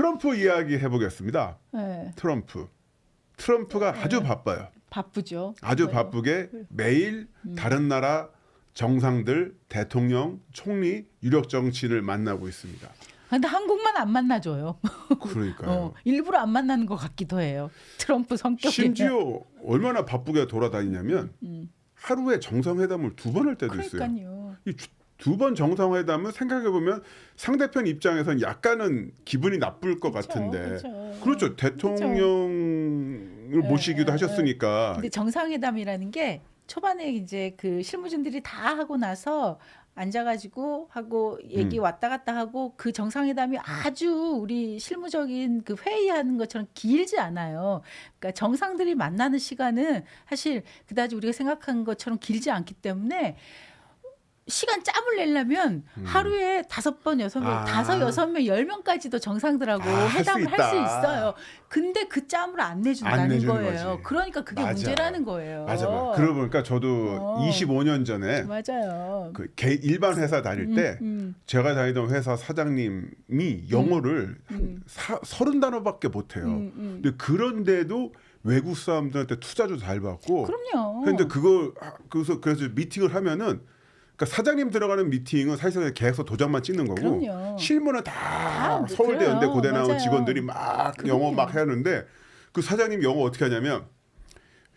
트럼프 이야기 해보겠습니다. 네, 트럼프. 트럼프가 아주 바빠요. 바쁘죠. 아주 바빠요. 바쁘게 매일 음. 다른 나라 정상들, 대통령, 총리, 유력 정치인을 만나고 있습니다. 근데 한국만 안 만나줘요. 그러니까요. 어, 일부러 안 만나는 것 같기도 해요. 트럼프 성격이. 심지어 얼마나 바쁘게 돌아다니냐면 음. 하루에 정상회담을 두 번 할 때도 있어요. 그러니까요. 두 번 정상회담은 생각해 보면 상대편 입장에선 약간은 기분이 나쁠 것 같은데 그렇죠. 그렇죠 대통령을 모시기도 예, 예, 하셨으니까 근데 정상회담이라는 게 초반에 이제 그 실무진들이 다 하고 나서 앉아가지고 하고 얘기 음. 왔다 갔다 하고 그 정상회담이 아주 우리 실무적인 그 회의하는 것처럼 길지 않아요. 그러니까 정상들이 만나는 시간은 사실 그다지 우리가 생각한 것처럼 길지 않기 때문에 시간 짬을 내려면 음. 하루에 다섯 번 여섯 명 아. 다섯 여섯 명 열 명까지도 정상들하고 아, 회담을 할 수. 있어요. 근데 그 짬을 안 내준다는 안 거예요. 거지. 그러니까 그게 맞아. 문제라는 거예요. 맞아 맞아 그러고 보니까 저도 어. 25년 전에 맞아요. 그 개, 일반 회사 다닐 때 음, 제가 다니던 회사 사장님이 영어를 한 사, 서른 단어밖에 못해요. 음, 음. 근데 그런데도 외국 사람들한테 투자도 잘 받고 그럼요. 근데 그걸 아, 그래서 그래서 미팅을 하면은 그러니까 사장님 들어가는 미팅은 사실상 계획서 도장만 찍는 거고 그럼요. 실무는 다 다 서울대. 연대 고대 나온 맞아요. 직원들이 막. 영어 막 하는데 그 사장님 영어 어떻게 하냐면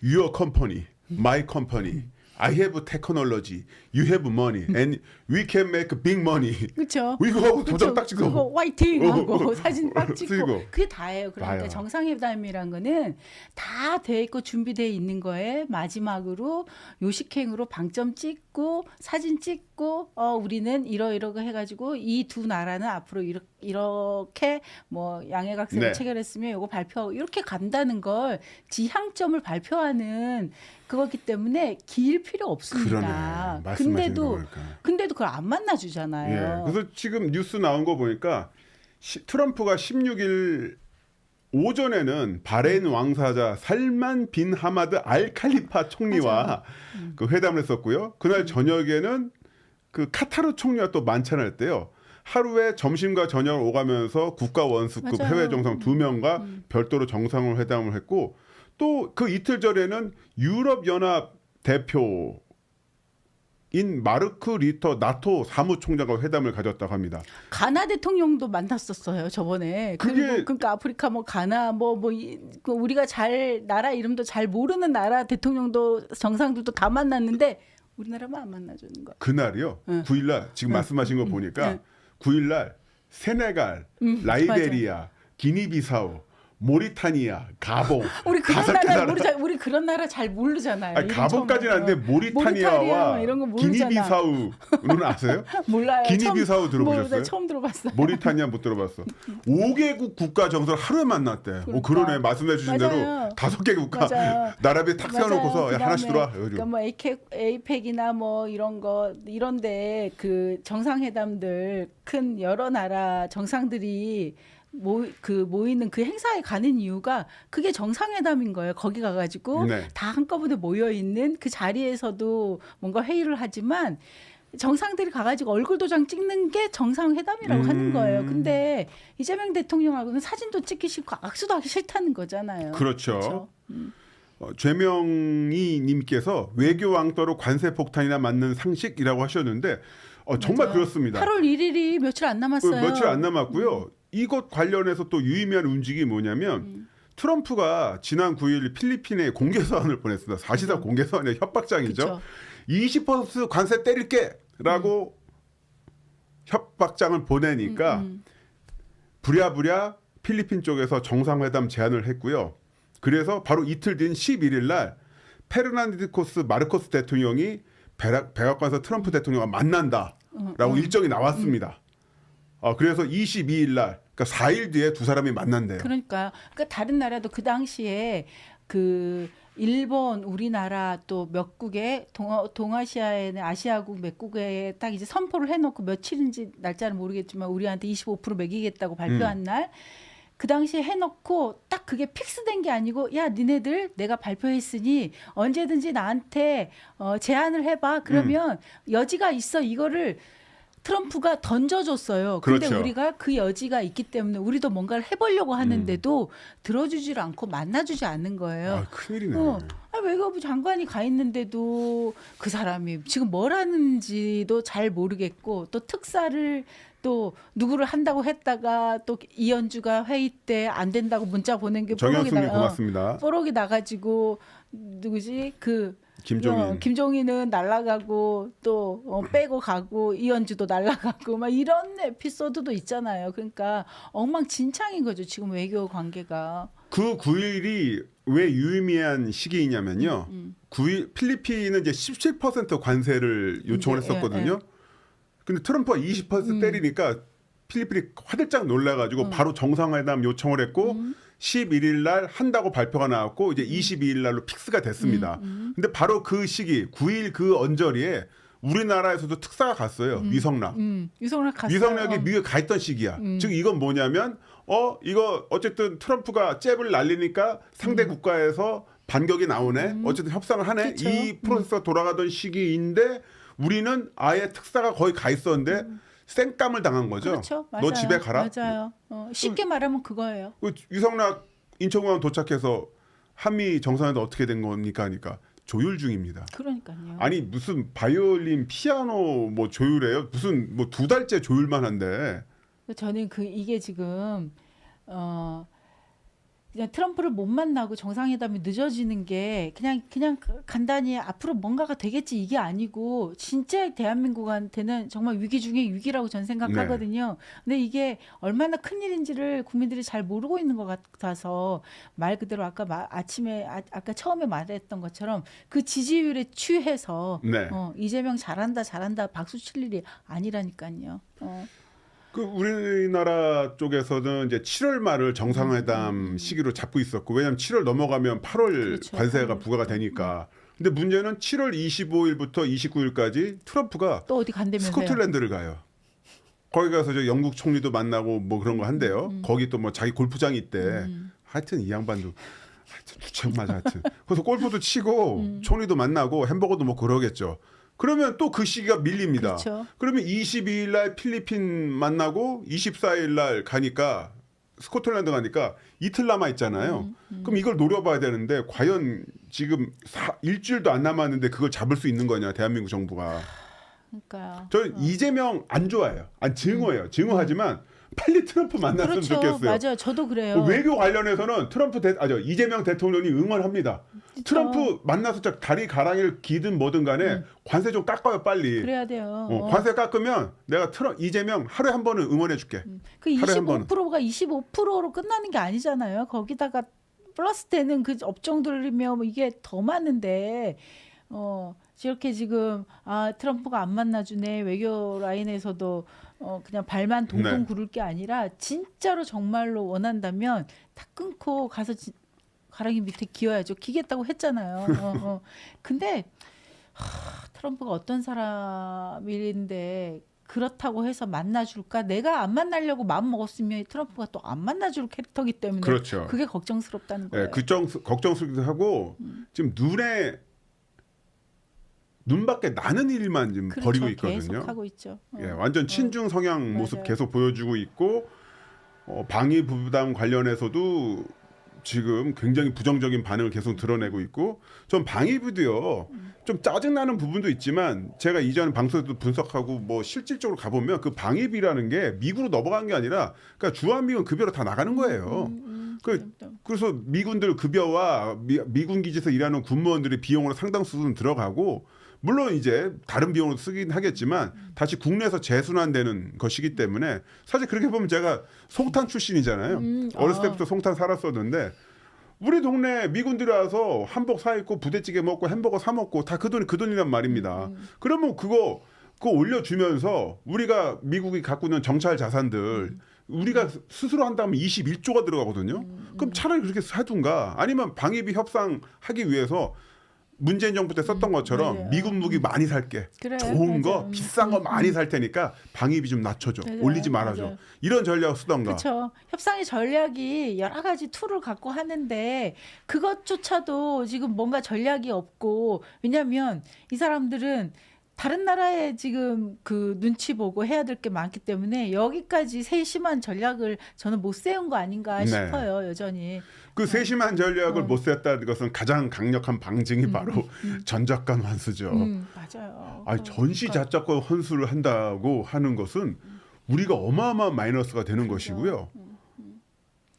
your company, my company, I have technology, you have money, and we can make big money. 그렇죠. 이거 하고 도장 딱 찍어. 그거 화이팅 하고 어, 사진 딱 찍고 찍고. 그게 다예요. 그러니까 봐요. 정상회담이란 거는 다 돼 있고 준비돼 있는 거에 마지막으로 요식행으로 방점 찍고 사진 찍고 어 우리는 이러이러고 해가지고 이 두 나라는 앞으로 이렇게, 이렇게 뭐 양해각서를 네. 체결했으면 이거 발표하고 이렇게 간다는 걸 지향점을 발표하는 그거기 때문에 길 필요 없습니다. 그러네. 말씀하시는 근데도 그걸 안 만나 주잖아요. 예. 그래서 지금 뉴스 나온 거 보니까 시, 트럼프가 16일 오전에는 바레인 왕사자 살만 빈 하마드 알 칼리파 총리와 음. 그 회담을 했었고요. 그날 저녁에는 그 카타르 총리와 또 만찬을 했대요. 하루에 점심과 저녁을 오가면서 국가 원수급 맞아요. 해외 정상 두 명과 음. 별도로 정상을 회담을 했고 또 그 이틀 전에는 유럽 연합 대표 인 마르크 리터 나토 사무총장과 회담을 가졌다고 합니다. 가나 대통령도 만났었어요 저번에. 그게- 그리고 그러니까 아프리카 뭐 가나 뭐뭐 우리가 잘 나라 이름도 잘 모르는 나라 대통령도 정상들도 다 만났는데 우리나라만 안 만나주는 거야. 그날이요. 응. 9일날 지금 말씀하신 거 보니까 응. 9일날 세네갈, 음, 라이베리아, 기니비사우, 모리타니아, 가봉 우리 그런 다섯 개 나라 나라. 모르자 우리 그런 나라 잘 모르잖아요. 아니, 이름 가봉까지는 처음 아는데 들어요. 모리타니아와 모리타니아 이런 거 모르잖아. 기니비사우는 아세요? 몰라요. 기니비사우 처음- 들어보셨어요? 모르- 처음 들어봤어. 모리타니아 못 들어봤어. 5개국 국가 정상을 하루에 만났대. 오 그러니까. 그러네 말씀해 주신 대로 맞아요. 다섯 개 국가 맞아요. 나라비 탁 세워 놓고서 맞아요. 야, 하나씩 그다음에 들어와. 그러니까 뭐 에이펙이나 뭐 이런 거 이런데 그 정상회담들 큰 여러 나라 정상들이 모, 그 모이는 그 행사에 가는 이유가 그게 정상회담인 거예요. 거기 가가지고 네. 다 한꺼번에 모여 있는 그 자리에서도 뭔가 회의를 하지만 정상들이 가가지고 얼굴 도장 찍는 게 정상회담이라고 음. 하는 거예요. 근데 이재명 대통령하고는 사진도 찍기 싫고 악수도 하기 싫다는 거잖아요. 그렇죠. 어, 죄명이 님께서 외교 왕따로 관세 폭탄이나 맞는 상식이라고 하셨는데 어, 정말 맞아요. 그렇습니다. 8월 1일이 며칠 안 남았어요. 그 며칠 안 남았고요. 이것 관련해서 또 유의미한 움직임이 뭐냐면 음. 트럼프가 지난 9일 필리핀에 공개 서한을 보냈습니다. 사실상 공개 서한의 협박장이죠. 그쵸. 20% 관세 때릴게라고 협박장을 보내니까 음, 부랴부랴 필리핀 쪽에서 정상회담 제안을 했고요. 그래서 바로 이틀 뒤인 11일 날 페르난디코스 마르코스 대통령이 백악- 백악관에서 트럼프 대통령과 만난다라고 일정이 나왔습니다. 어, 그래서 22일 날, 그러니까 4일 뒤에 두 사람이 만난대요. 그러니까 그러니까 다른 나라도 그 당시에 그 일본, 우리나라 또 몇 국의 동아, 동아시아의 아시아국 몇 국에 딱 이제 선포를 해놓고 며칠인지 날짜는 모르겠지만 우리한테 25% 매기겠다고 발표한 음. 날. 그 당시에 해놓고 딱 그게 픽스된 게 아니고 야 니네들 내가 발표했으니 언제든지 나한테 어, 제안을 해봐 그러면 음. 여지가 있어 이거를 트럼프가 던져줬어요. 근데 그렇죠. 우리가 그 여지가 있기 때문에 우리도 뭔가를 해보려고 하는데도 들어주질 않고 만나주지 않는 거예요. 아, 큰일이네. 어. 아, 외교부 장관이 가 있는데도 그 사람이 지금 뭘 하는지도 잘 모르겠고 또 특사를 또 누구를 한다고 했다가 또 이현주가 회의 때 안 된다고 문자 보낸 게 뽀록이 정현숙님 나, 어, 고맙습니다. 뽀록이 나가지고 누구지 그 김종인. 어, 김종인은 날라가고 또 어, 빼고 가고 이현주도 날라가고 막 이런 에피소드도 있잖아요. 그러니까 엉망진창인 거죠 지금 외교 관계가. 그 9일이 왜 유의미한 시기이냐면요. 음. 9일 필리핀은 이제 17% 관세를 요청을 이제, 했었거든요. 예, 근데 트럼프가 20% 음. 때리니까 필리핀이 화들짝 놀라가지고 바로 정상회담 요청을 했고 음. 11일 날 한다고 발표가 나왔고 이제 22일 날로 픽스가 됐습니다. 음, 근데 바로 그 시기 9일 그 언저리에 우리나라에서도 특사가 갔어요. 위성락. 음, 유성락 갔어요. 위성락이 미국에 가 있던 시기야. 음. 즉 이건 뭐냐면 어 이거 어쨌든 트럼프가 잽을 날리니까 상대 국가에서 반격이 나오네. 어쨌든 협상을 하네. 음. 그쵸. 이 프로세스가 돌아가던 시기인데 우리는 아예 특사가 거의 가 있었는데 쌩감을 당한 거죠. 음. 그렇죠. 맞아요. 너 집에 가라. 맞아요. 어, 쉽게 말하면 그거예요. 그 위성락 인천공항 도착해서 한미 정상회담 어떻게 된 겁니까 하니까 조율 중입니다. 그러니까요. 아니 무슨 바이올린 피아노 뭐 조율해요? 무슨 뭐 두 달째 조율만 한데 저는 그 이게 지금 어 그냥 트럼프를 못 만나고 정상회담이 늦어지는 게 그냥 그냥 간단히 앞으로 뭔가가 되겠지 이게 아니고 진짜 대한민국한테는 정말 위기 중에 위기라고 전 생각하거든요. 근데 이게 얼마나 큰 일인지를 국민들이 잘 모르고 있는 것 같아서 말 그대로 아까 마- 아침에 아, 아까 처음에 말했던 것처럼 그 지지율에 취해서 네. 어, 이재명 잘한다 잘한다 박수 칠 일이 아니라니까요. 어. 그 우리나라 쪽에서는 이제 7월 말을 정상회담 시기로 잡고 있었고 왜냐하면 7월 넘어가면 8월 음, 그렇죠. 관세가 부과가 되니까. 근데 문제는 7월 25일부터 29일까지 트럼프가 또 어디 간다면서요? 스코틀랜드를 가요. 거기 가서 저 영국 총리도 만나고 뭐 그런 거 한대요. 거기 또 뭐 자기 골프장이 있대. 음. 하여튼 이 양반도 하여튼 주책 맞아 하여튼. 그래서 골프도 치고 음. 총리도 만나고 햄버거도 먹고 그러겠죠. 그러면 또 그 시기가 밀립니다. 그렇죠. 그러면 22일 날 필리핀 만나고 24일 날 가니까 스코틀랜드 가니까 이틀 남아 있잖아요. 음, 그럼 이걸 노려봐야 되는데 과연 지금 사, 일주일도 안 남았는데 그걸 잡을 수 있는 거냐 대한민국 정부가. 그러니까요. 저는 이재명 안 좋아해요. 안 증오해요. 증오하지만 빨리 트럼프 만났으면 음. 그렇죠. 좋겠어요. 맞아요. 저도 그래요. 뭐 외교 관련해서는 트럼프 대, 아저 이재명 대통령이 응원합니다. 그쵸. 트럼프 만나서 저 다리 가랑이를 기든 뭐든 간에 관세 좀 깎아요 빨리. 음. 그래야 돼요. 어, 어. 관세 깎으면 내가 트럼 이재명 하루에 한 번은 응원해 줄게. 그한 번은. 25%가 25%로 끝나는 게 아니잖아요. 거기다가 플러스 되는 그 업종들이면 뭐 이게 더 많은데 어 저렇게 지금 아 트럼프가 안 만나주네 외교 라인에서도 어 그냥 발만 동동 네. 구를 게 아니라 진짜로 정말로 원한다면 다 끊고 가서 지, 가랑이 밑에 기어야죠. 기겠다고 했잖아요. 어, 어. 근데 하, 트럼프가 어떤 사람인데 그렇다고 해서 만나줄까? 내가 안 만나려고 마음 먹었으면 트럼프가 또 안 만나줄 캐릭터기 때문에 그렇죠. 그게 걱정스럽다는 거예요. 예, 그정 걱정스럽기도 하고 지금 눈에 눈밖에 나는 일만 지금 그렇죠. 계속 있거든요. 하고 있죠. 어. 예, 완전 친중 성향 모습 맞아요. 계속 보여주고 있고 어, 방위 부담 관련해서도 지금 굉장히 부정적인 반응을 계속 드러내고 있고 전 방위부도요 좀 짜증 나는 부분도 있지만 제가 이전 방송에도 분석하고 뭐 실질적으로 가보면 그 방위비라는 게 미국으로 넘어간 게 아니라 그러니까 주한미군 급여로 다 나가는 거예요. 음, 음, 그- 좀, 그래서 미군들 급여와 미, 미군 기지에서 일하는 군무원들의 비용으로 상당수는 들어가고 물론 이제 다른 비용으로 쓰긴 하겠지만 다시 국내에서 재순환되는 것이기 때문에 사실 그렇게 보면 제가 송탄 출신이잖아요. 음, 어렸을 아. 때부터 송탄 살았었는데 우리 동네 미군들이 와서 한복 사 입고 부대찌개 먹고 햄버거 사 먹고 다 그 돈이 그 돈이란 말입니다. 음, 그러면 그거 그거 올려주면서 우리가 미국이 갖고 있는 정찰 자산들 우리가 스스로 한다면 21조가 들어가거든요. 음, 그럼 차라리 그렇게 사둔가 아니면 방위비 협상하기 위해서 문재인 정부 때 썼던 것처럼 음, 맞아요. 미군 무기 많이 살게 그래, 좋은 거 맞아요. 비싼 거 음, 많이 살 테니까 방위비 좀 낮춰줘 맞아요, 올리지 말아줘 맞아요. 이런 전략 쓰던가 그렇죠. 협상의 전략이 여러 가지 툴을 갖고 하는데 그것조차도 지금 뭔가 전략이 없고 왜냐하면 이 사람들은 다른 나라에 지금 그 눈치 보고 해야 될 게 많기 때문에 여기까지 세심한 전략을 저는 못 세운 거 아닌가 네. 싶어요 여전히. 그 세심한 전략을 어. 못 세웠다는 것은 가장 강력한 방증이 바로 전작권 환수죠. 음, 맞아요. 아니 어, 전시 그러니까 자작권 환수를 한다고 하는 것은 우리가 어마어마한 마이너스가 되는 그렇죠. 것이고요.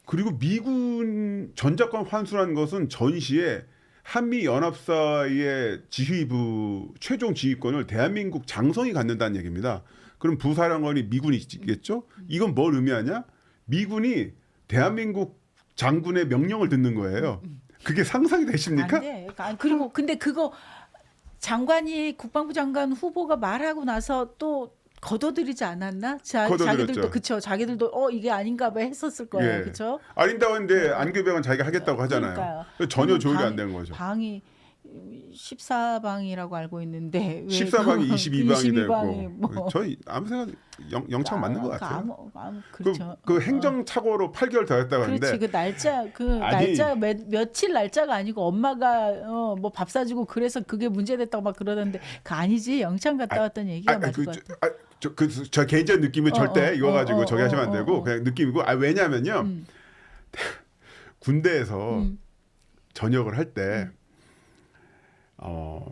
그리고 미군 전작권 환수라는 것은 전시에 한미 연합사의 지휘부 최종 지휘권을 대한민국 장성이 갖는다는 얘기입니다. 그럼 부사령관이 미군이겠죠? 이건 뭘 의미하냐? 미군이 대한민국 장군의 명령을 듣는 거예요. 그게 상상이 되십니까? 안 돼. 아, 그리고 근데 그거 장관이 국방부 장관 후보가 말하고 나서 또 거둬들이지 않았나? 자, 거둬들였죠. 자기들도 그쵸. 자기들도 어 이게 아닌가 봐 했었을 거예요. 예. 그쵸? 아린다고 했는데 안규병은 자기가 하겠다고 하잖아요. 그러니까요. 전혀 조율이 방- 안된 거죠. 방이 14방이라고 알고 있는데 왜 14방이 그 22방이 22방이 되고 뭐 저희 아무 생각 영, 영창 맞는 것 아, 같아요. 아무, 아무, 그, 그렇죠. 그 어. 행정 착오로 8개월 더 했다고 그렇지 하는데 그 날짜 그 아니. 날짜 몇, 며칠 날짜가 아니고 엄마가 어, 뭐 밥 사주고 그래서 그게 문제됐다고 막 그러는데 그 아니지 영창 갔다 아, 왔던 얘기가 아, 맞을 그, 것 저, 같아. 아, 저, 그, 저 개인적 느낌이 어, 절대 어, 이거 어, 가지고 어, 저기 하시면 안 어, 되고. 그냥 느낌이고 아 왜냐면요 음. 군대에서 음. 전역을 할때 어.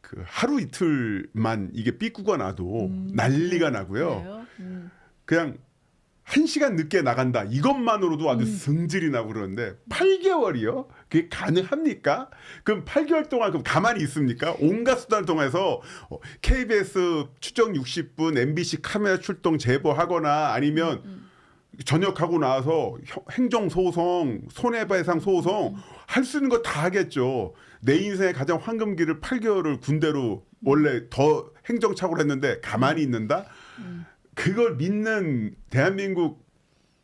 그 하루 이틀만 이게 삐꾸가 나도 음, 난리가 나고요. 그래요? 음. 그냥 한 시간 늦게 나간다. 이것만으로도 아주 음. 승질이 나고 그러는데 8개월이요? 그게 가능합니까? 그럼 8개월 동안 그럼 가만히 있습니까? 온갖 수단을 통해서 어, KBS 추정 60분 MBC 카메라 출동 제보하거나 아니면 음, 전역하고 나서 형- 행정 소송, 손해배상 소송 할 수 있는 거 다 하겠죠. 내 인생의 가장 황금기를 8개월을 군대로 원래 더 행정착오를 했는데 가만히 있는다? 그걸 믿는 대한민국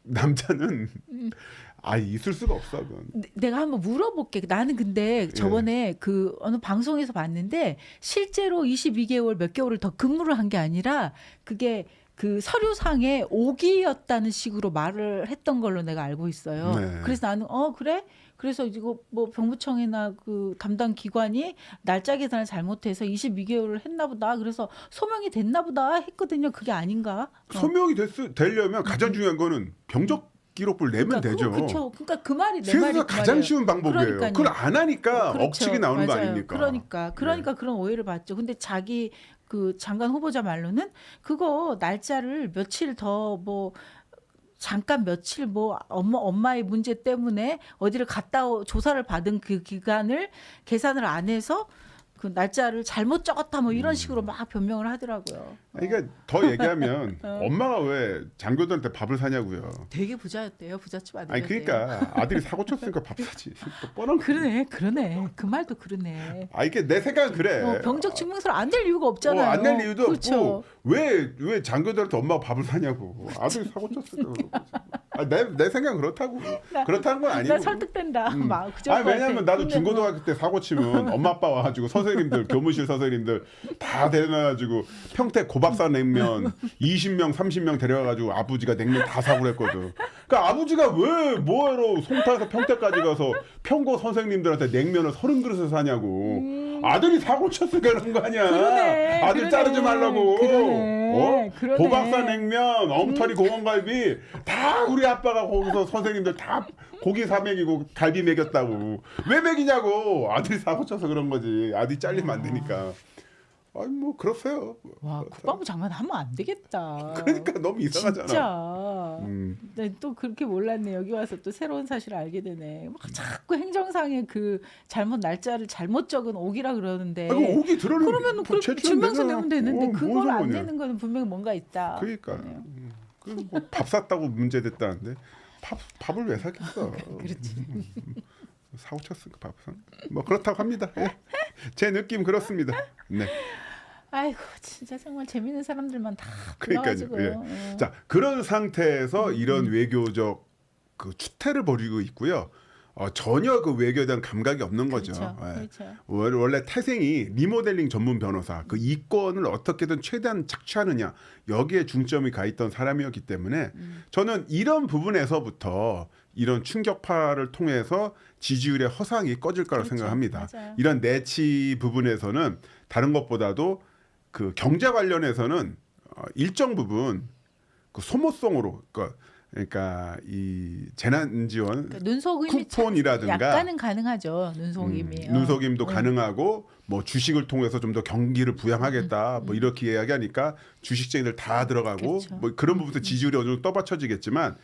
남자는 아 있을 수가 없어. 그건. 내- 내가 한번 물어볼게. 나는 예. 근데 저번에 그 어느 방송에서 봤는데 실제로 22개월 몇 개월을 더 근무를 한 게 아니라 그게 그 서류상에 5기였다는 식으로 말을 했던 걸로 내가 알고 있어요. 네. 그래서 나는 어 그래? 그래서 이거 뭐 병무청이나 그 담당 기관이 날짜 계산을 잘못해서 22개월을 했나 보다. 그래서 소명이 됐나 보다 했거든요. 그게 아닌가? 어. 소명이 됐, 되려면 가장 중요한 거는 병적 기록부를 내면 그러니까 되죠. 그렇죠. 그러니까 그 말이 내 말이 그 가장 말이에요. 쉬운 방법이에요. 그러니까요. 그걸 안 하니까 그렇죠. 억측이 나오는 거 맞아요. 아닙니까? 네. 그러니까 그러니까 그런 오해를 받죠. 근데 자기 그 장관 후보자 말로는 그거 날짜를 며칠 더뭐 잠깐 며칠 뭐 엄마 엄마의 문제 때문에 어디를 갔다 오, 조사를 받은 그 기간을 계산을 안 해서 그 날짜를 잘못 적었다 뭐 음. 이런 식으로 막 변명을 하더라고요. 아니, 그러니까 더 얘기하면 어. 엄마가 왜 장교들한테 밥을 사냐고요. 되게 부자였대요. 부잣집 아니 아들이었대요. 그러니까 아들이 사고 쳤으니까 밥 사지. 또 뻔한 거. 그러네, 그러네. 그 말도 그러네. 아 이게 내 생각은 그래. 어, 병적 증명서를 안 낼 이유가 없잖아요. 어, 안낼 이유도 그렇죠. 없고 왜 왜 장교들한테 엄마가 밥을 사냐고. 아들이 사고 쳤으니까. 아, 내, 내 생각은 그렇다고. 나- 그렇다는 건 아니고. 나 설득된다. 음. 막 그저 아니 왜냐면 나도 중고등학교 때 사고 치면 엄마 아빠 와가지고 선생 님들 교무실 선생님들 다 데려놔가지고 평택 고박사 냉면 20명 30명 데려와가지고 아버지가 냉면 다 사고 그랬거든. 그러니까 아버지가 왜 뭐하러 송파에서 평택까지 가서 평고 선생님들한테 냉면을 서른 그릇을 사냐고. 아들이 사고 쳤으니까 그런 거 아니야. 음. 그러네, 아들 그러네, 자르지 말라고. 그러네, 어? 그러네. 고박사 냉면, 엉터리 공원갈비 다 우리 아빠가 거기서 선생님들 다 고기 사 먹이고 갈비 먹였다고. 왜 먹이냐고. 아들이 사고 쳐서 그런 거지. 아들이 잘리면 안 되니까. 아니 뭐 그렇어요. 와 국방부 장관 하면 안 되겠다. 그러니까 너무 이상하잖아. 진짜. 음. 네, 또 그렇게 몰랐네. 여기 와서 또 새로운 사실을 알게 되네. 막 자꾸 행정상에 그 잘못 날짜를 잘못 적은 옥이라 그러는데. 아, 이거 오기 들으려면 그러면 뭐그 제출은 증명서. 내면 되는데 어, 뭔 그걸 안. 내는 거는 분명히 뭔가 있다. 그러니까. 그러네요. 음. 그밥 샀다고 문제 됐다는데 밥 밥을 왜 사겠어? 그렇지. 사고 쳤으니까 밥 사. 뭐 그렇다고 합니다. 예. 제 느낌 그렇습니다. 네. 아이고 진짜 정말 재밌는 사람들만 다 그러니까요. 불러가지고. 예. 어. 자 그런 음, 상태에서 이런 외교적 그 추태를 벌이고 있고요. 어, 전혀 그 외교에 대한 감각이 없는 거죠. 그렇죠. 예. 그렇죠. 원- 원래 태생이 리모델링 전문 변호사 그 이권을 어떻게든 최대한 착취하느냐 여기에 중점이 가 있던 사람이었기 때문에 음. 저는 이런 부분에서부터 이런 충격파를 통해서 지지율의 허상이 꺼질 거라고 그렇죠. 생각합니다. 맞아요. 이런 내치 부분에서는 다른 것보다도 그 경제 관련해서는 어, 일정 부분 그 소모성으로 그러니까, 그러니까 이 재난 지원 그러니까 쿠폰이라든가 약간은 가능하죠. 눈속임이. 음, 눈속임도 어. 가능하고 뭐 주식을 통해서 좀 더 경기를 부양하겠다 뭐 이렇게 이야기하니까 주식쟁이들 다 들어가고 음, 그렇죠. 뭐 그런 부분에서 지지율이 어느 정도 떠받쳐지겠지만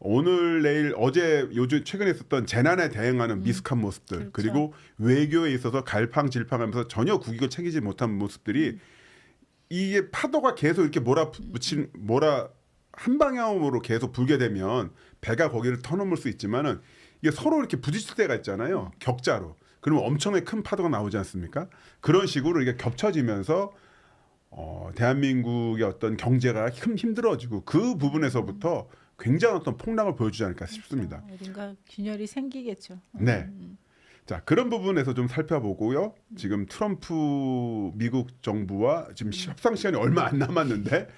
오늘 내일 어제 요즘 최근에 있었던 재난에 대응하는 미숙한 모습들 음. 그렇죠. 그리고 외교에 있어서 갈팡질팡하면서 전혀 국익을 챙기지 못한 모습들이 음. 이게 파도가 계속 이렇게 몰아붙인 몰아 한 방향으로 계속 불게 되면 배가 거기를 터넘을 수 있지만은 이게 서로 이렇게 부딪힐 때가 있잖아요. 격자로. 그러면 엄청나게 큰 파도가 나오지 않습니까? 그런 식으로 이게 겹쳐지면서 어, 대한민국의 어떤 경제가 힘, 힘들어지고 그 부분에서부터 굉장한 어떤 폭락을 보여주지 않을까 싶습니다. 그렇죠. 어딘가 균열이 생기겠죠. 네. 자 그런 부분에서 좀 살펴보고요. 지금 트럼프 미국 정부와 지금 시- 협상 시간이 얼마 안 남았는데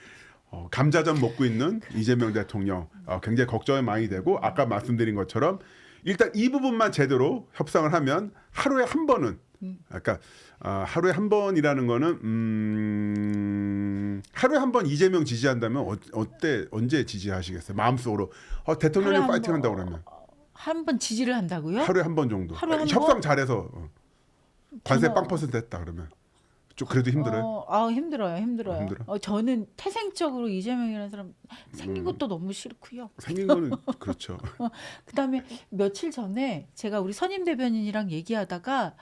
어, 감자전 먹고 있는 이재명 대통령 어, 굉장히 걱정이 많이 되고 아까 말씀드린 것처럼 일단 이 부분만 제대로 협상을 하면 하루에 한 번은 아까 아, 하루에 한 번이라는 거는 음, 하루에 한 번 이재명 지지한다면 어, 어때 언제 지지하시겠어요? 마음속으로 어, 대통령이 파이팅한다고 번. 그러면 한 번 지지를 한다고요? 하루에 한 번 정도. 하루에 한 협상 번? 잘해서 어. 관세 저는- 빵 퍼센트 했다 그러면 좀 그래도 힘들어요. 어, 아 힘들어요, 힘들어요. 힘들어? 어, 저는 태생적으로 이재명이라는 사람 음. 생긴 것도 너무 싫고요. 생긴 거는 그렇죠. 그다음에 며칠 전에 제가 우리 선임 대변인이랑 얘기하다가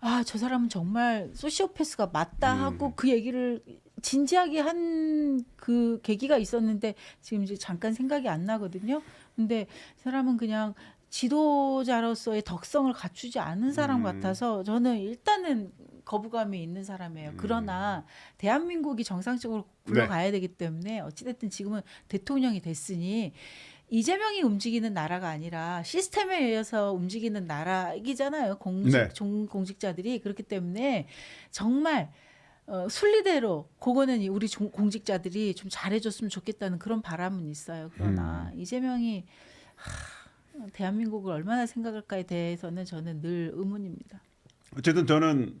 아 저 사람은 정말 소시오패스가 맞다 음. 하고 그 얘기를 진지하게 한 그 계기가 있었는데 지금 이제 잠깐 생각이 안 나거든요. 근데 이 사람은 그냥 지도자로서의 덕성을 갖추지 않은 사람 음. 같아서 저는 일단은 거부감이 있는 사람이에요. 음. 그러나 대한민국이 정상적으로 네. 굴러가야 되기 때문에 어찌됐든 지금은 대통령이 됐으니 이재명이 움직이는 나라가 아니라 시스템에 의해서 움직이는 나라이잖아요. 공직 네. 종, 공직자들이 그렇기 때문에 정말 어, 순리대로 그거는 우리 종- 공직자들이 좀 잘해줬으면 좋겠다는 그런 바람은 있어요. 그러나 음. 이재명이 하, 대한민국을 얼마나 생각할까에 대해서는 저는 늘 의문입니다. 어쨌든 저는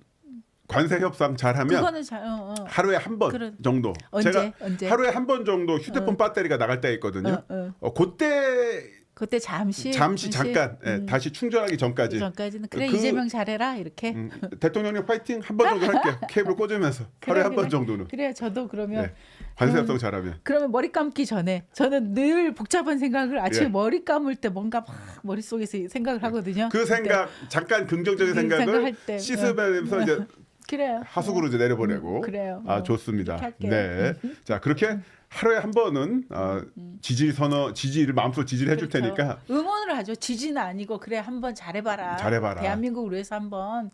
관세 협상 잘하면 그거는 잘 어, 어. 하루에 한 번. 정도. 언제 제가 언제 하루에 한 번 정도 휴대폰 배터리가 나갈 때가 있거든요. 어, 어. 어, 그때 그때 잠시 잠시 잠깐 예, 음. 다시 충전하기 전까지 전까지는 그래 그- 이재명 잘해라 이렇게 음, 대통령님 파이팅 한 번 정도 할게요. 케이블 꽂으면서 하루에 한 번. 정도는 그래요 저도 그러면 네. 관세 음. 협상 잘하면. 그러면 머리 감기 전에 저는 늘 복잡한 생각을 아침에 예. 머리 감을 때 뭔가 막 머릿속에서 생각을 하거든요. 그 생각 잠깐 긍정적인 그 생각을 생각할 때, 씻으면서 어. 이제 그래요. 하수구로 이제 내려보내고. 음, 그래요. 아 어, 좋습니다. 그렇게 네. 할게요. 자 그렇게 하루에 한 번은 어, 지지 선어 지지를 마음속 지지를 해줄 음, 그렇죠. 테니까 응원을 하죠. 지지는 아니고 그래 한번 잘해봐라. 잘해봐라. 대한민국을 위해서 한번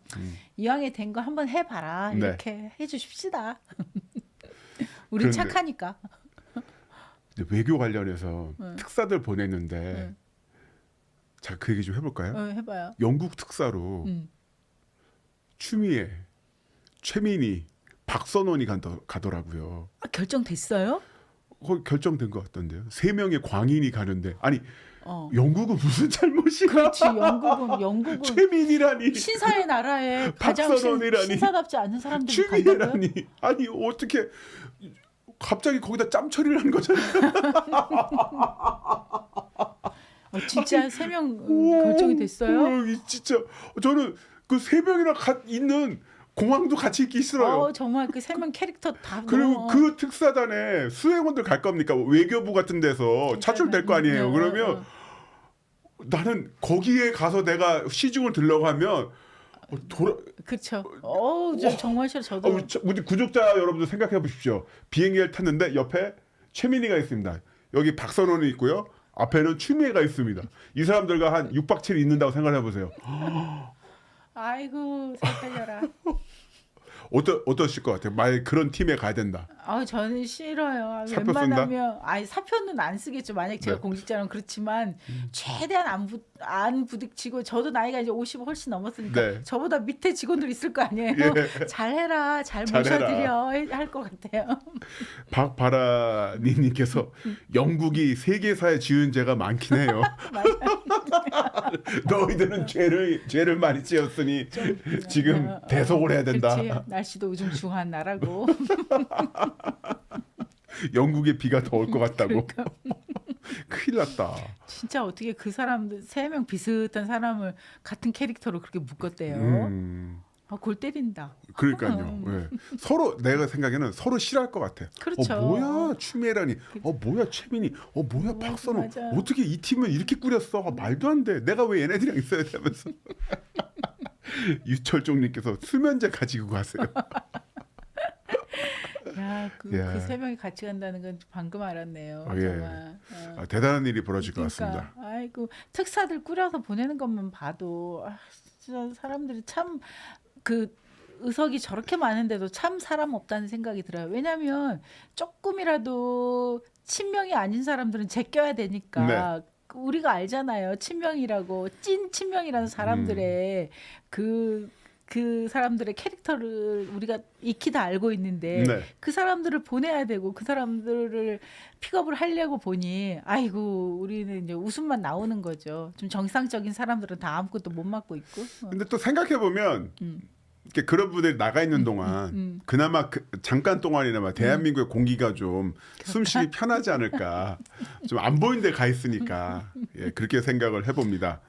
이왕에 된 거 한번 해봐라. 네. 이렇게 해주십시다. 그런데- 착하니까. 이제 외교 관련해서 응. 특사들 보냈는데 응. 자그 얘기 좀 해볼까요? 어, 해봐요. 영국 특사로 음. 추미애, 최민희, 박선원이 간더, 가더라고요. 아, 결정됐어요? 거기 결정된 것 같던데요. 세 명의 광인이 가는데 아니 어. 영국은 무슨 잘못이야? 그렇지. 영국은 영국은 최민희라니 신사의 나라에 가장 신. 신사답지 않은 사람들이 간다고요? 추미애라니 아니 어떻게 갑자기 거기다 짬 처리를 한 거잖아요. 어, 진짜 세명 오, 결정이 됐어요? 오, 이 진짜 저는 그 세 명이나 가, 있는 공항도 같이 있기 싫어요. 어, 정말 그 세 명 캐릭터 다 그리고 너무- 그 특사단에 수행원들 갈 겁니까? 외교부 같은 데서 차출될 거 아니에요. 어, 그러면 어, 나는 거기에 가서 내가 시중을 들려고 하면 어, 돌아 그렇죠. 어, 저 정말 싫어. 저도 어, 저- 우리 구독자 여러분들 생각해 보십시오. 비행기를 탔는데 옆에 최민희가 있습니다. 여기 박선원이 있고요. 앞에는 추미애가 있습니다. 이 사람들과 한 6박 7일 있는다고 생각해 보세요. 아이고 살 떨려라. 어떠 어떠실 것 같아요? 만약 그런 팀에 가야 된다. 아, 저는 싫어요. 아, 사표 웬만하면 아니 사표는 안 쓰겠죠. 만약 제가 네. 공직자라면 그렇지만 최대한 안, 부, 안 부딪히고 저도 나이가 이제 50 훨씬 넘었으니까 네. 저보다 밑에 직원들 있을 거 아니에요. 예. 잘해라, 잘 잘해라. 모셔드려 할 것 같아요. 박바라니님께서 영국이 세계사에 지은 죄가 많긴 해요. 맞아요. 너희들은 죄를 죄를 많이 지었으니 지금 어, 어, 대속을 해야 된다. 그렇지. 날씨도 우중충한 나라고. 영국에 비가 더 올 것 같다고. 그러니까. 큰일 났다. 진짜 어떻게 그 사람들 세 명 비슷한 사람을 같은 캐릭터로 그렇게 묶었대요. 음, 아, 골 때린다. 그러니까요. 예. 서로 내가 생각에는 서로 싫어할 것 같아. 그렇죠. 어 뭐야 추미애라니. 어 뭐야 최민희. 어 뭐야 어, 박선호. 맞아. 어떻게 이 팀을 이렇게 꾸렸어? 아, 말도 안 돼. 내가 왜 얘네들이랑 있어야 되면서. 유철종님께서 수면제 가지고 가세요. 야, 그 예. 세 명이 같이 간다는 건 방금 알았네요. 어, 예. 정말. 어. 아, 대단한 일이 벌어질 것 그러니까, 같습니다. 아이고 특사들 꾸려서 보내는 것만 봐도 아, 진짜 사람들이 참 그 의석이 저렇게 많은데도 참 사람 없다는 생각이 들어요. 왜냐하면 조금이라도 친명이 아닌 사람들은 제껴야 되니까. 네. 우리가 알잖아요. 친명이라고 찐 친명이라는 사람들의 그. 그 사람들의 캐릭터를 우리가 익히 다 알고 있는데 네. 그 사람들을 보내야 되고 그 사람들을 픽업을 하려고 보니 아이고 우리는 이제 웃음만 나오는 거죠. 좀 정상적인 사람들은 다 아무것도 못 맡고 있고. 어. 근데 또 생각해 보면 음. 이렇게 그런 분들이 나가 있는 동안 음. 그나마 그 잠깐 동안이나마 대한민국의 공기가 좀 숨쉬기 편하지 않을까 좀 안 보이는 데 가 있으니까 예, 그렇게 생각을 해봅니다.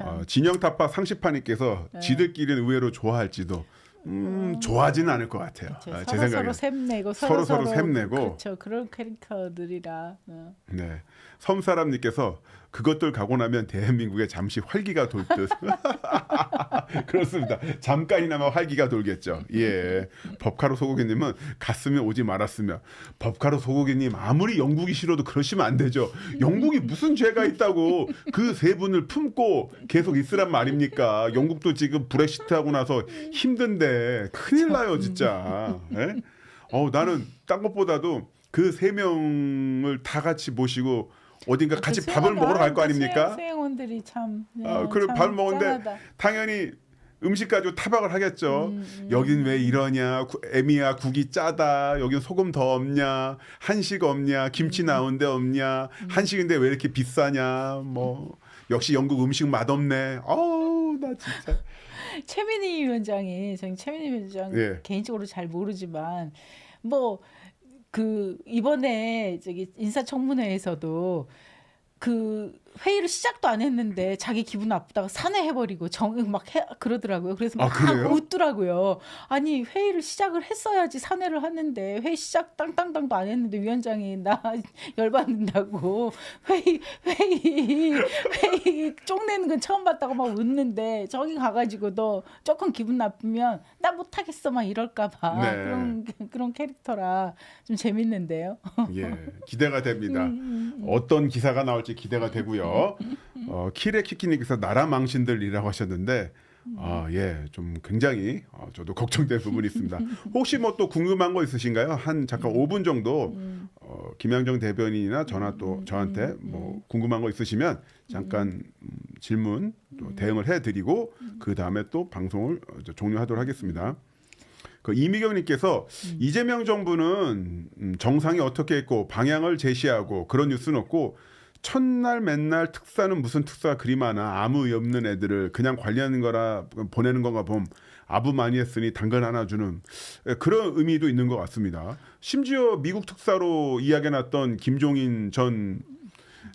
어. 어, 진영 타파 상시파님께서 네. 지들끼리는 의외로 좋아할지도 음, 좋아하지는 않을 것 같아요. 그쵸. 아, 제 서로 서로 생각에. 셈내고 서로 서로 서로 셈내고. 그렇죠. 그런 캐릭터들이라. 어. 네. 섬사람님께서 그것들 가고 나면 대한민국에 잠시 활기가 돌 듯. 그렇습니다. 잠깐이나마 활기가 돌겠죠. 예. 법카로 소고기님은 갔으면 오지 말았으면. 법카로 소고기님 아무리 영국이 싫어도 그러시면 안 되죠. 영국이 무슨 죄가 있다고 그 세 분을 품고 계속 있으란 말입니까? 영국도 지금 브렉시트 하고 나서 힘든데 큰일 나요, 진짜. 예? 어, 나는 딴 것보다도 그 세 명을 다 같이 모시고 어딘가 같이 그 밥을 먹으러 갈거그 아닙니까? 수행- 수행원들이 참. 아, 어, 그럼 참밥 먹는데 짠하다. 당연히 음식 가지고 타박을 하겠죠. 음, 음. 여긴 왜 이러냐, 구- 애미야 국이 짜다, 여긴 소금 더 없냐, 한식 없냐, 김치 음. 나온 데 없냐, 한식인데 왜 이렇게 비싸냐, 뭐 역시 영국 음식 맛없네. 어우 나 진짜. 최민희 위원장이 저희 최민희 위원장 예. 개인적으로 잘 모르지만 뭐 그 이번에 저기 인사청문회에서도 그 회의를 시작도 안 했는데 자기 기분 나쁘다가 산회해버리고 정막 해 그러더라고요. 그래서 아, 막 그래요? 웃더라고요. 아니 회의를 시작을 했어야지 산회를 하는데 회의 시작 땅땅땅도 안 했는데 위원장이 나 열받는다고 회의 회의 회의 쪽내는 건 처음 봤다고 막 웃는데 저기 가가지고 너 조금 기분 나쁘면 나 못하겠어 막 이럴까봐 네. 그런 그런 캐릭터라 좀 재밌는데요. 예, 기대가 됩니다. 음, 어떤 기사가 나올지 기대가 되고요. 어, 키레키키님께서 나라 망신들이라고 하셨는데, 아, 예, 좀 굉장히 어, 저도 걱정된 부분이 있습니다. 혹시 뭐 또 궁금한 거 있으신가요? 한 잠깐 5분 정도 어, 김양정 대변인이나 전화 또 저한테 뭐 궁금한 거 있으시면 잠깐 음, 질문 또 대응을 해드리고 그 다음에 또 방송을 어, 저 종료하도록 하겠습니다. 그 이미경님께서 이재명 정부는 음, 정상이 어떻게 있고 방향을 제시하고 그런 뉴스는 없고 첫날 맨날 특사는 무슨 특사 그리 많아 아무 의 없는 애들을 그냥 관리하는 거라 보내는 건가 봄 아부 많이 했으니 당근 하나 주는 예, 그런 의미도 있는 것 같습니다. 심지어 미국 특사로 이야기해놨던 김종인 전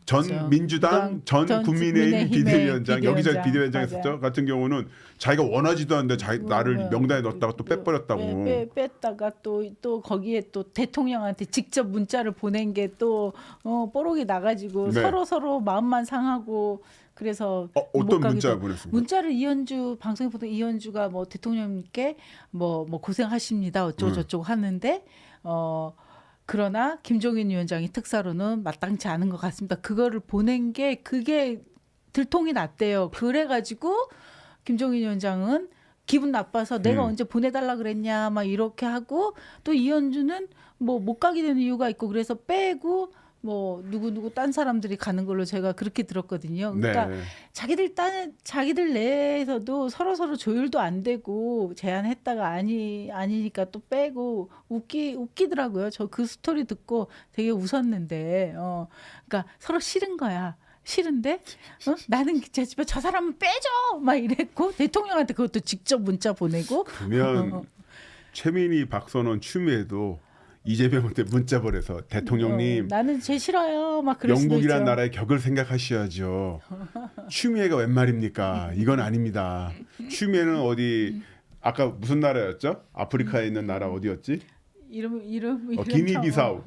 전 그렇죠. 민주당 전, 전 국민의힘 비대위원장 여기저기 비대위원장. 비대위원장 맞아요. 했었죠 같은 경우는 자기가 원하지도 않는데 자기 나를 뭐, 명단에 넣었다가 또 빼버렸다고 빼, 빼, 뺐다가 또 또 거기에 또 대통령한테 직접 문자를 보낸 게또 어, 뽀록이 나가지고 네. 서로 서로 마음만 상하고 그래서 어, 못 어떤 문자 보냈습니까? 문자를 이현주 방송에 보던 이현주가 뭐 대통령님께 뭐 뭐 고생하십니다 어쩌고 음. 저쩌고 하는데 어 그러나 김종인 위원장이 특사로는 마땅치 않은 것 같습니다. 그거를 보낸 게 그게 들통이 났대요. 그래가지고 김종인 위원장은 기분 나빠서 내가 음. 언제 보내달라 그랬냐 막 이렇게 하고 또 이현주는 뭐 못 가게 되는 이유가 있고 그래서 빼고 뭐 누구 누구 딴 사람들이 가는 걸로 제가 그렇게 들었거든요. 그러니까 네. 자기들 딴 자기들 내에서도 서로 서로 조율도 안 되고 제안했다가 아니 아니니까 또 빼고 웃기 웃기더라고요. 저 그 스토리 듣고 되게 웃었는데 어 그러니까 서로 싫은 거야. 싫은데 어? 나는 제 집에 저 사람은 빼줘 막 이랬고 대통령한테 그것도 직접 문자 보내고 그러면 어. 최민희, 박선원, 추미애도 이재명한테 문자 보내서 대통령님 어, 나는 쟤 싫어요 막 그럴 영국이란. 나라의 격을 생각하셔야죠. 추미애가 웬 말입니까? 이건 아닙니다. 추미애는 어디 아까 무슨 나라였죠? 아프리카에 있는 나라 어디였지? 이름 이름 어, 이름 기니비사우,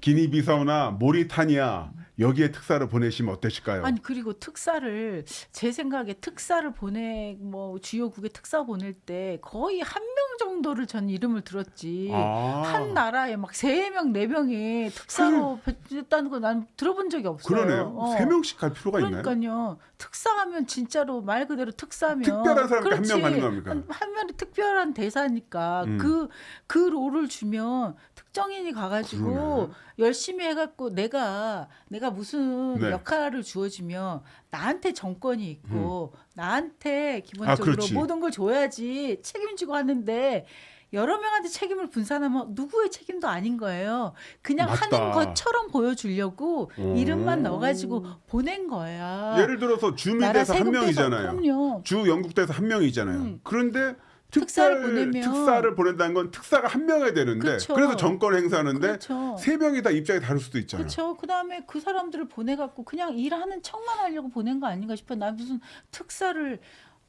기니비사우나 모리타니아 여기에 특사를 보내시면 어떠실까요? 아니 그리고 특사를 제 생각에 특사를 보내 뭐 주요국에 특사 보낼 때 거의 한 명 정도를 전 이름을 들었지. 아. 한 나라에 막 세 명 네 명이 특사로 배치됐다는 거 난 들어본 적이 없어요. 그러네요. 어. 세 명씩 갈 필요가 있나요? 그러니까요. 특사하면 진짜로 말 그대로 특사면 특별한 사람께 한명. 가는 겁니까? 한, 한 명이 특별한 대사니까 음. 그그 롤을 주면 특정인이 가가지고 그러네. 열심히 해갖고 내가 내가 무슨 네. 역할을 주어지면 나한테 정권이 있고 나한테 기본적으로 아. 모든 걸 줘야지 책임지고 하는데 여러 명한테 책임을 분산하면 누구의 책임도 아닌 거예요. 그냥 맞다. 하는 것처럼 보여주려고 오. 이름만 넣어가지고 보낸 거야. 예를 들어서 주 미대에서 한 명이잖아요. 주 영국대에서 한 명이잖아요. 음. 그런데 특사를 보내면- 특사를 보낸다는 건 특사가 한 명이 되는데 그렇죠. 그래서 정권 행사하는데 그렇죠. 세 명이 다 입장이 다를 수도 있잖아요. 그렇죠. 그다음에 그 사람들을 보내 갖고 그냥 일하는 척만 하려고 보낸 거 아닌가 싶어. 난 무슨 특사를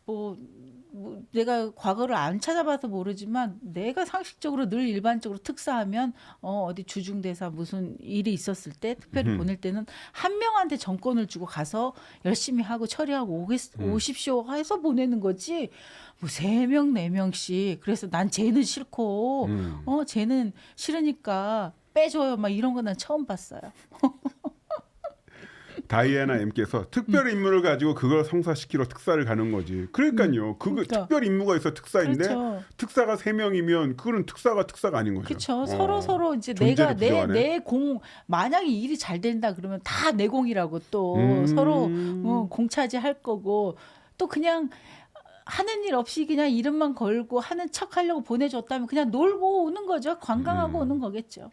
뭐, 뭐 내가 과거를 안 찾아봐서 모르지만 내가 상식적으로 늘 일반적으로 특사하면 어 어디 주중대사 무슨 일이 있었을 때 특별히 음. 보낼 때는 한 명한테 정권을 주고 가서 열심히 하고 처리하고 오겠, 음. 오십시오 해서 보내는 거지. 뭐 세 명 네 명씩. 그래서 난 쟤는 싫고 음. 어 쟤는 싫으니까 빼줘요 막 이런 거 난 처음 봤어요. 다이애나 M께서 특별 음. 임무를 가지고 그걸 성사시키러 특사를 가는 거지. 그러니까요. 그거 그러니까. 특별 임무가 있어 특사인데 그렇죠. 특사가 세 명이면 그거는 특사가 특사가 아닌 거죠. 그렇죠. 어. 서로 서로 이제 내가 내. 내 공 만약에 일이 잘 된다 그러면 다 내 공이라고 또 음. 서로 어, 공차지할 거고 또 그냥 하는 일 없이 그냥 이름만 걸고 하는 척 하려고 보내줬다면 그냥 놀고 오는 거죠. 관광하고 음. 오는 거겠죠.